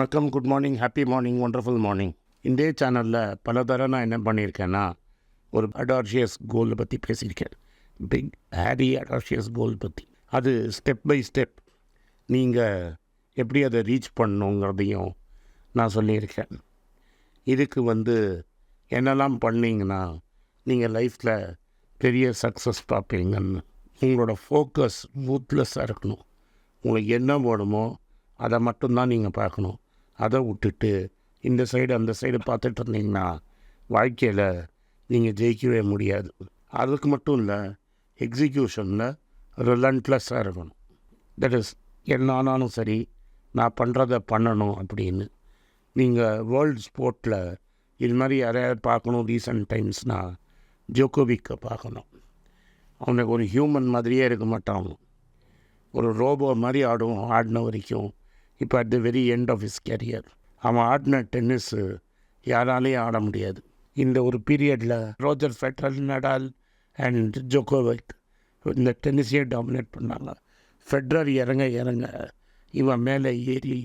வணக்கம் good morning happy morning wonderful morning இந்திய சேனலில் பல தர நான் என்ன பண்ணியிருக்கேன்னா ஒரு அடார்ஷியஸ் கோலை பற்றி பேசியிருக்கேன். பிக் ஹேரி அடார்ஷியஸ் கோல் பற்றி அது ஸ்டெப் பை ஸ்டெப் நீங்கள் எப்படி அதை ரீச் பண்ணணுங்கிறதையும் நான் சொல்லியிருக்கேன். இதுக்கு வந்து என்னெல்லாம் பண்ணீங்கன்னா நீங்கள் லைஃப்பில் பெரிய சக்ஸஸ் பார்ப்பீங்கன்னு. உங்களோட ஃபோக்கஸ் ரூத்லெஸ்ஸாக இருக்கணும். உங்களுக்கு என்ன வேணுமோ அதை மட்டும்தான் நீங்கள் பார்க்கணும். அதை விட்டுட்டு இந்த சைடு அந்த சைடு பார்த்துட்டு இருந்தீங்கன்னா வாழ்க்கையில் நீங்கள் ஜெயிக்கவே முடியாது. அதுக்கு மட்டும் இல்லை எக்ஸிக்யூஷனில் ரிலண்ட்லெஸ்ஸாக இருக்கணும். தட் இஸ் என்ன ஆனாலும் சரி நான் பண்ணுறத பண்ணணும் அப்படின்னு. நீங்கள் வேர்ல்டு ஸ்போர்ட்டில் இது மாதிரி யாரையாவது பார்க்கணும் ரீசன்ட் டைம்ஸ்னால் ஜோக்கோவிக்கை பார்க்கணும். அவனுக்கு ஒரு ஹியூமன் மாதிரியே இருக்க மாட்டான் ஒரு ரோபோ மாதிரி ஆடும் ஆடின வரைக்கும் இப்போ at the very end of his career அவன் ஆடின டென்னிஸ்ஸு யாராலையும் ஆட முடியாது. இந்த ஒரு பீரியடில் Roger Federer Nadal and Djokovic இந்த டென்னிஸையே டாமினேட் பண்ணாங்க. ஃபெட்ரர் இறங்க இறங்க இவன் மேலே ஏறி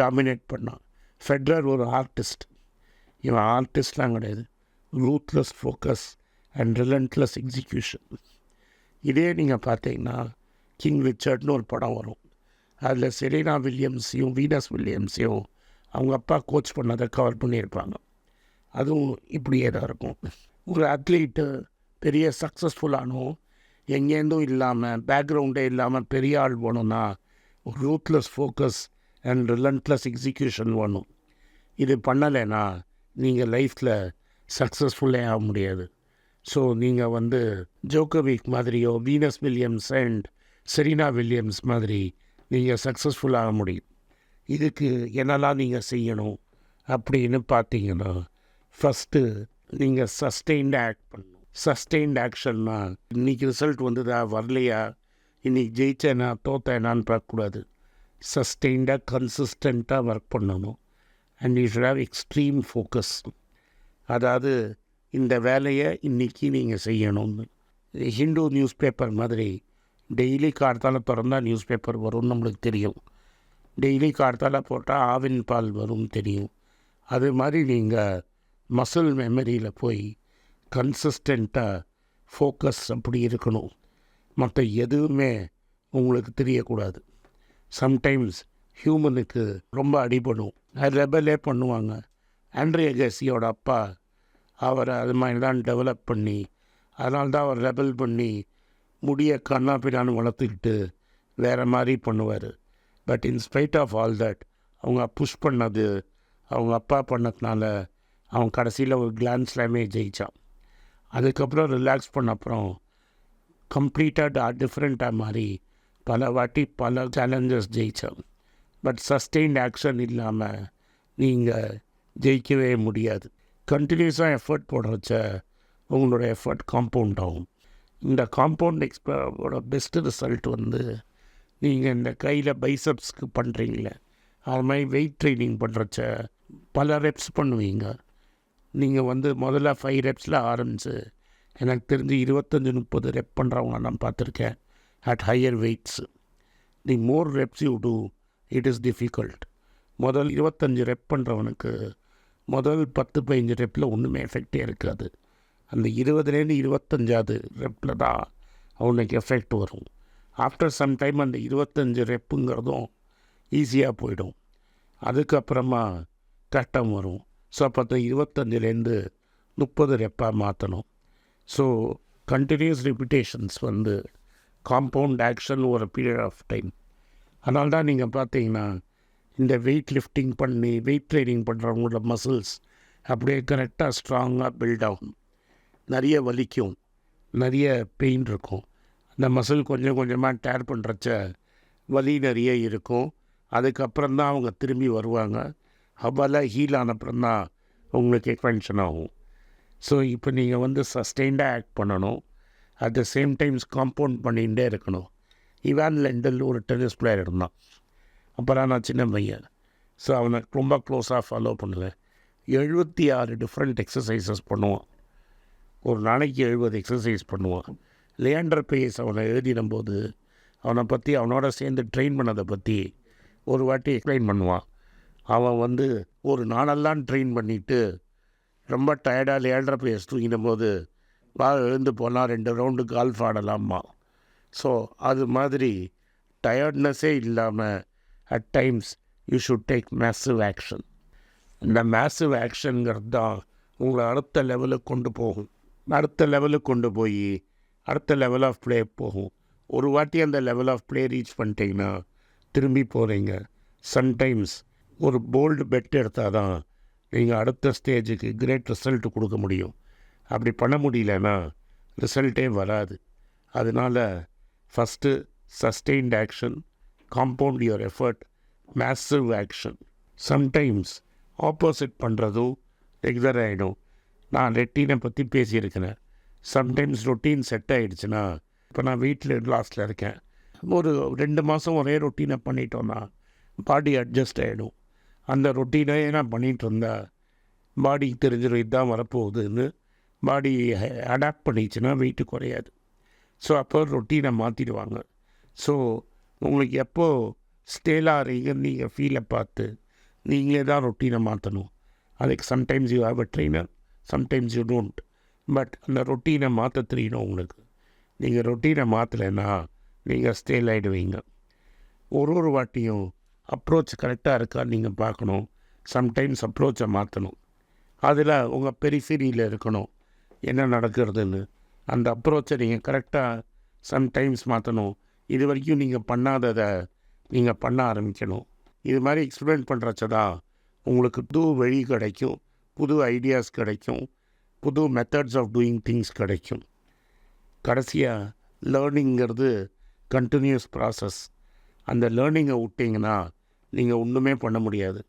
டாமினேட் பண்ணான். ஃபெட்ரர் ஒரு ஆர்டிஸ்ட் இவன் ஆர்டிஸ்ட்லாம் கிடையாது. Ruthless focus and relentless execution இதே நீங்கள் பார்த்தீங்கன்னா கிங் ரிச்சர்ட்னு ஒரு படம் வரும். அதில் செரீனா வில்லியம்ஸையும் வீனஸ் வில்லியம்ஸையும் அவங்க அப்பா கோச் பண்ணதை கவர் பண்ணியிருப்பாங்க. அதுவும் இப்படியே தான் இருக்கும். ஒரு அத்லீட்டு பெரிய சக்ஸஸ்ஃபுல்லானோ எங்கேருந்தும் இல்லாமல் பேக்ரவுண்டே இல்லாமல் பெரிய ஆள் வேணும்னா ஒரு ruthless focus and relentless execution வேணும். இது பண்ணலைன்னா நீங்கள் லைஃப்பில் சக்ஸஸ்ஃபுல்லே ஆக முடியாது. ஸோ நீங்கள் வந்து ஜோக்கோவிக் மாதிரியோ Venus Williams and Serena Williams மாதிரி நீங்கள் சக்ஸஸ்ஃபுல் ஆக முடியும். இதுக்கு என்னெல்லாம் நீங்கள் செய்யணும் அப்படின்னு பார்த்தீங்கன்னா ஃபஸ்ட்டு நீங்கள் சஸ்டெயின்டு ஆக்ட் பண்ணணும். சஸ்டெயின்டு ஆக்ஷன்னா இன்றைக்கி ரிசல்ட் வந்ததா வரலையா இன்றைக்கி ஜெயிச்சேனா தோத்தேனான்னு பார்க்கக்கூடாது. சஸ்டெயின்டாக கன்சிஸ்டண்ட்டாக ஒர்க் பண்ணணும். And you should have extreme focus அதாவது இந்த வேலையை இன்றைக்கி நீங்கள் செய்யணும்னு. ஹிந்து நியூஸ் பேப்பர் மாதிரி டெய்லி கார்த்தால திறந்தால் நியூஸ் பேப்பர் வரும்னு நம்மளுக்கு தெரியும். டெய்லி கார்த்தால போட்டால் ஆவின் பால் வரும் தெரியும். அது மாதிரி நீங்கள் மசில் மெமரியில் போய் கன்சிஸ்டண்ட்டாக ஃபோக்கஸ் அப்படி இருக்கணும். மற்ற எதுவுமே உங்களுக்கு தெரியக்கூடாது. சம்டைம்ஸ் ஹியூமனுக்கு ரொம்ப அடிபடும். ரெபலே பண்ணுவாங்க. ஆண்ட்ரிய கேசியோட அப்பா அவரை அது மாதிரி தான் டெவலப் பண்ணி அதனால்தான் அவர் ரெபல் பண்ணி முடிய கண்ணாப்பிடான்னு வளர்த்துக்கிட்டு வேறு மாதிரி பண்ணுவார். But inspite of all that அவங்க புஷ் பண்ணது அவங்க அப்பா பண்ணதுனால அவன் கடைசியில் ஒரு கிளான்ஸ்லாமே ஜெயித்தான் அதுக்கப்புறம் ரிலாக்ஸ் பண்ண அப்புறம் கம்ப்ளீட்டாக டிஃப்ரெண்ட்டாக மாதிரி பல வாட்டி பல சேலஞ்சஸ் ஜெயித்தான் பட் சஸ்டெயின்ட் ஆக்ஷன் இல்லாமல் நீங்கள் ஜெயிக்கவே முடியாது. கண்டினியூஸாக எஃபர்ட் போட வச்ச உங்களோட எஃபர்ட் காம்பவுண்ட் ஆகும். இந்த காம்பவுண்ட் எக்ஸ்போட பெஸ்ட்டு ரிசல்ட் வந்து நீங்கள் இந்த கையில் பைசப்ஸ்க்கு பண்ணுறீங்களே அது மாதிரி வெயிட் ட்ரைனிங் பண்ணுறச்ச பல ரெப்ஸ் பண்ணுவீங்க. நீங்கள் வந்து முதல்ல ஃபைவ் ரெப்ஸில் ஆரம்பிச்சு எனக்கு தெரிஞ்சு இருபத்தஞ்சி முப்பது ரெப் பண்ணுறவங்க நான் பார்த்துருக்கேன் at higher weights the more reps you do it is difficult முதல் இருபத்தஞ்சி ரெப் பண்ணுறவனுக்கு முதல் பத்து பதினஞ்சு ரெப்பில் ஒன்றுமே எஃபெக்டே இருக்காது. அந்த இருபதுலேருந்து இருபத்தஞ்சாவது ரெப்பில் தான் அவனுக்கு எஃபெக்ட் வரும். ஆஃப்டர் சம் டைம் அந்த இருபத்தஞ்சி ரெப்புங்கிறதும் ஈஸியாக போயிடும். அதுக்கப்புறமா கஷ்டம் வரும். ஸோ அப்போ இருபத்தஞ்சிலேருந்து முப்பது ரெப்பாக மாற்றணும் ஸோ கண்டினியூஸ் ரிப்பிட்டேஷன்ஸ் வந்து காம்பவுண்ட் ஆக்ஷன் ஒரு பீரியட் ஆஃப் டைம் அதனால தான் நீங்கள் பார்த்தீங்கன்னா இந்த வெயிட் லிஃப்டிங் பண்ணி வெயிட் ட்ரைனிங் பண்ணுறவங்களோட மசில்ஸ் அப்படியே கரெக்டாக ஸ்ட்ராங்காக பில்ட் ஆகும் நிறைய வலிக்கும் நிறைய பெயின் இருக்கும். அந்த மசில் கொஞ்சம் கொஞ்சமாக டேர் பண்ணுறச்ச வலி நிறைய இருக்கும். அதுக்கப்புறம் தான் அவங்க திரும்பி வருவாங்க. அவ்வளோ ஹீல் ஆனப்புறம்தான் உங்களுக்கு எக்ஸ்பென்ஷன் ஆகும். ஸோ இப்போ நீங்கள் வந்து சஸ்டெயின்டாக ஆக்ட் பண்ணணும். At the same times compound பண்ணிகிட்டே இருக்கணும். இவான் லெண்டல் ஒரு டென்னிஸ் பிளேயர் இருந்தான். அப்புறம் நான் சின்ன பையன். ஸோ அவனை ரொம்ப க்ளோஸாக ஃபாலோ பண்ணுவேன். எழுபத்தி ஆறு டிஃப்ரெண்ட் எக்ஸசைசஸ் பண்ணுவான். ஒரு நாளைக்கு எழுபது எக்ஸசைஸ் பண்ணுவான். லியாண்டர் பேஸ் அவனை எழுதினம்போது அவனை பற்றி அவனோட சேர்ந்து ட்ரெயின் பண்ணதை பற்றி ஒரு வாட்டி எக்ஸ்பிளைன் பண்ணுவான். அவன் வந்து ஒரு நாளெல்லாம் ட்ரெயின் பண்ணிவிட்டு ரொம்ப டயர்டாக லியாண்டர் பேஸ் தூங்கிடும் போது வா எழுந்து போனால் ரெண்டு ரவுண்டு கால்ஃப் ஆடலாமா ஸோ அது மாதிரி டயர்ட்னஸே இல்லாமல் at times you should take massive action இந்த மேசிவ் ஆக்ஷனுங்கிறது தான் உங்களை அடுத்த லெவலுக்கு கொண்டு போகும். அடுத்த லெவலுக்கு கொண்டு போய் அடுத்த லெவல் ஆஃப் ப்ளே போகும். ஒரு வாட்டி அந்த லெவல் ஆஃப் ப்ளே ரீச் பண்ணிட்டீங்கன்னா திரும்பி போகிறீங்க சம்டைம்ஸ் ஒரு போல்டு பெட் எடுத்தால் தான் நீங்கள் அடுத்த ஸ்டேஜுக்கு கிரேட் ரிசல்ட் கொடுக்க முடியும். அப்படி பண்ண முடியலன்னா ரிசல்ட்டே வராது. அதனால் first sustained action compound your effort massive action sometimes opposite பண்ணுறதும் ரெகுலர் ஆகிடும் நான் ரெட்டீனை பற்றி பேசியிருக்கிறேன். சம்டைம்ஸ் ரொட்டீன் செட் ஆகிடுச்சுன்னா இப்போ நான் வீட்டில் லாஸ்ட்டில் இருக்கேன். ஒரு ரெண்டு மாதம் ஒரே ரொட்டீனை பண்ணிட்டோன்னா பாடி அட்ஜஸ்ட் ஆகிடும் அந்த ரொட்டீனே நான் பண்ணிகிட்டு இருந்தால் பாடிக்கு தெரிஞ்சிடும் இதுதான் வரப்போகுதுன்னு பாடி அடாப்ட் பண்ணிச்சுன்னா வெயிட்டு குறையாது. ஸோ அப்போ ரொட்டீனை மாற்றிடுவாங்க ஸோ உங்களுக்கு எப்போ ஸ்டேலாக இருக்கீங்கன்னு நீங்கள் ஃபீலை பார்த்து நீங்களே தான் ரொட்டீனை மாற்றணும் அதுக்கு sometimes you have a trainer sometimes you don't but அந்த ரொட்டீனை மாற்ற தெரியணும் உங்களுக்கு நீங்கள் ரொட்டீனை மாற்றலைன்னா நீங்கள் ஸ்டேல் ஆகிடுவீங்க ஒரு ஒரு வாட்டியும் அப்ரோச் கரெக்டாக இருக்கா நீங்கள் பார்க்கணும். சம்டைம்ஸ் அப்ரோச்சை மாற்றணும் அதில் உங்கள் பெரிசிரியில் இருக்கணும். என்ன நடக்கிறதுன்னு. அந்த அப்ரோச்சை நீங்கள் கரெக்டாக சம்டைம்ஸ் மாற்றணும் இது வரைக்கும் நீங்கள் பண்ணாததை நீங்கள் பண்ண ஆரம்பிக்கணும். இது மாதிரி எக்ஸ்பிளைன் பண்ணுறச்ச தான் உங்களுக்கு தூ வழி கிடைக்கும். புது ஐடியாஸ் கிடைக்கும். புது மெத்தட்ஸ் ஆஃப் டூயிங் திங்ஸ் கிடைக்கும். கடைசியாக லேர்னிங்கிறது கண்டினியூஸ் ப்ராசஸ் அந்த லேர்னிங்கை விட்டிங்கன்னா நீங்கள் ஒன்றுமே பண்ண முடியாது.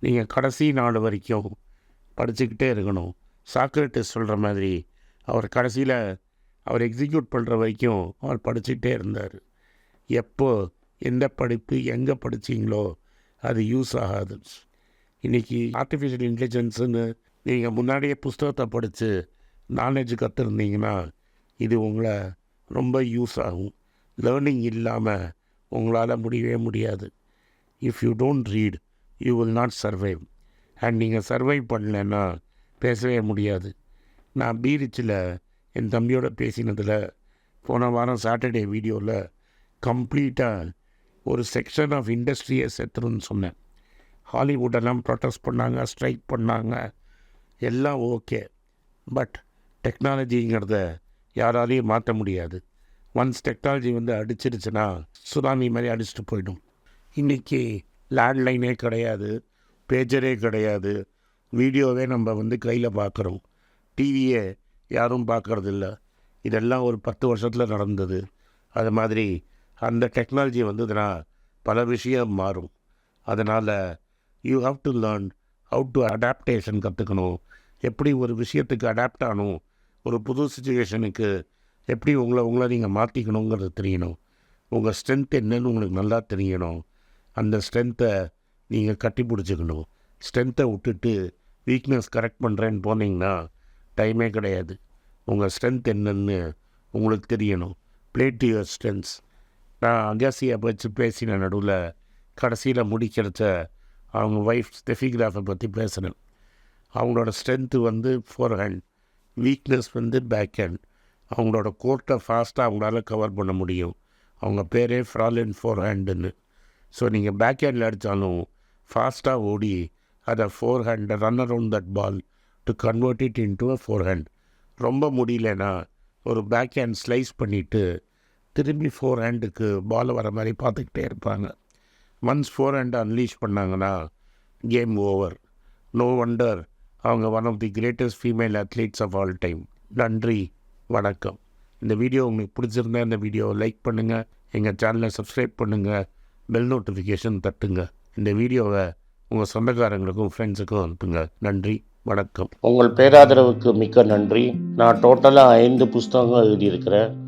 நீங்கள் கடைசி நாள் வரைக்கும் படிச்சுக்கிட்டே இருக்கணும். சாக்ரட்டிஸ் சொல்கிற மாதிரி அவர் கடைசியில் அவர் எக்ஸிக்யூட் பண்ணுற வரைக்கும் அவர் படிச்சுக்கிட்டே இருந்தார். எப்போ எந்த படிப்பு எங்கே படிச்சீங்களோ அது யூஸ் ஆகாது இன்றைக்கி ஆர்டிஃபிஷியல் இன்டெலிஜென்ஸுன்னு நீங்கள் முன்னாடியே புஸ்தகத்தை படித்து நாலேஜ் கற்றுருந்தீங்கன்னா இது உங்களை ரொம்ப யூஸ் ஆகும். லேர்னிங் இல்லாமல் உங்களால் முடியவே முடியாது. If you don't read you will not survive and நீங்கள் சர்வைவ் பண்ணலைன்னா பேசவே முடியாது. நான் பீரிச்சில் என் தம்பியோட பேசினதில் போன வாரம் சாட்டர்டே வீடியோவில் கம்ப்ளீட்டாக ஒரு செக்ஷன் ஆஃப் இண்டஸ்ட்ரியை செத்துருன்னு சொன்னேன். ஹாலிவுட்டெல்லாம் ப்ரொட்டஸ்ட் பண்ணாங்க ஸ்ட்ரைக் பண்ணாங்க. எல்லாம் ஓகே பட் டெக்னாலஜிங்கிறத யாராலையும் மாற்ற முடியாது. ஒன்ஸ் டெக்னாலஜி வந்து அடிச்சிருச்சுன்னா சுனாமி மாதிரி அடிச்சுட்டு போயிடும். இன்றைக்கி லேண்ட்லைனே கிடையாது பேஜரே கிடையாது. வீடியோவே நம்ம வந்து கையில் பார்க்குறோம் டிவியே யாரும் பார்க்கறதில்ல இதெல்லாம் ஒரு பத்து வருஷத்தில் நடந்தது. அது மாதிரி அந்த டெக்னாலஜி வந்ததுன்னா பல விஷயம் மாறும். அதனால் you have to learn how to adaptation கற்றுக்கணும் எப்படி ஒரு விஷயத்துக்கு அடாப்ட் ஆகணும். ஒரு புது சுச்சுவேஷனுக்கு எப்படி உங்களை உங்களை நீங்கள் மாற்றிக்கணுங்கிறது தெரியணும். உங்கள் ஸ்ட்ரென்த் என்னன்னு உங்களுக்கு நல்லா தெரியணும். அந்த ஸ்ட்ரென்த்தை நீங்கள் கட்டி பிடிச்சிக்கணும். ஸ்ட்ரென்த்தை விட்டுட்டு வீக்னஸ் கரெக்ட் பண்ணுறேன்னு போனீங்கன்னா டைமே கிடையாது. உங்கள் ஸ்ட்ரென்த் என்னன்னு உங்களுக்கு தெரியணும். ப்ளே டு யுவர் ஸ்ட்ரென்த்ஸ் நான் அகாசியை வச்சு பேசின நடுவில் கடைசியில் முடிக்கிறச்ச அவங்க ஒய்ஃப் ஸ்டெஃபிகிராஃபை பற்றி பேசுகிறேன் அவங்களோட ஸ்ட்ரென்த்து வந்து ஃபோர் ஹேண்ட் வீக்னஸ் வந்து பேக் ஹேண்ட் அவங்களோட கோர்ட்டை ஃபாஸ்ட்டாக அவங்களால கவர் பண்ண முடியும். அவங்க பேரே ஃப்ராலின் ஃபோர் ஹேண்டுன்னு ஸோ நீங்கள் பேக் ஹேண்டில் அடித்தாலும் ஃபாஸ்ட்டாக ஓடி அதை forehand run around that ball to convert it into a forehand ரொம்ப முடியலன்னா ஒரு பேக் ஹேண்ட் ஸ்லைஸ் பண்ணிவிட்டு திரும்பி ஃபோர் ஹேண்டுக்கு பால் வர மாதிரி பார்த்துக்கிட்டே இருப்பாங்க. ஒன்ஸ் ஃபோர் ஹேண்டை அன்லீஷ் பண்ணாங்கன்னா கேம் ஓவர் நோ வண்டர் அவங்க one of the greatest female athletes of all time நன்றி வணக்கம். இந்த வீடியோ உங்களுக்கு பிடிச்சிருந்தா இந்த வீடியோவை லைக் பண்ணுங்கள் எங்கள் சேனலை சப்ஸ்கிரைப் பண்ணுங்கள் பெல் நோட்டிஃபிகேஷன் தட்டுங்க. இந்த வீடியோவை உங்கள் சொந்தக்காரங்களுக்கும் ஃப்ரெண்ட்ஸுக்கும் அனுப்புங்க. நன்றி வணக்கம். உங்கள் பேராதரவுக்கு மிக்க நன்றி. நான் டோட்டலாக ஐந்து புஸ்தகங்கள் எழுதியிருக்கிறேன்.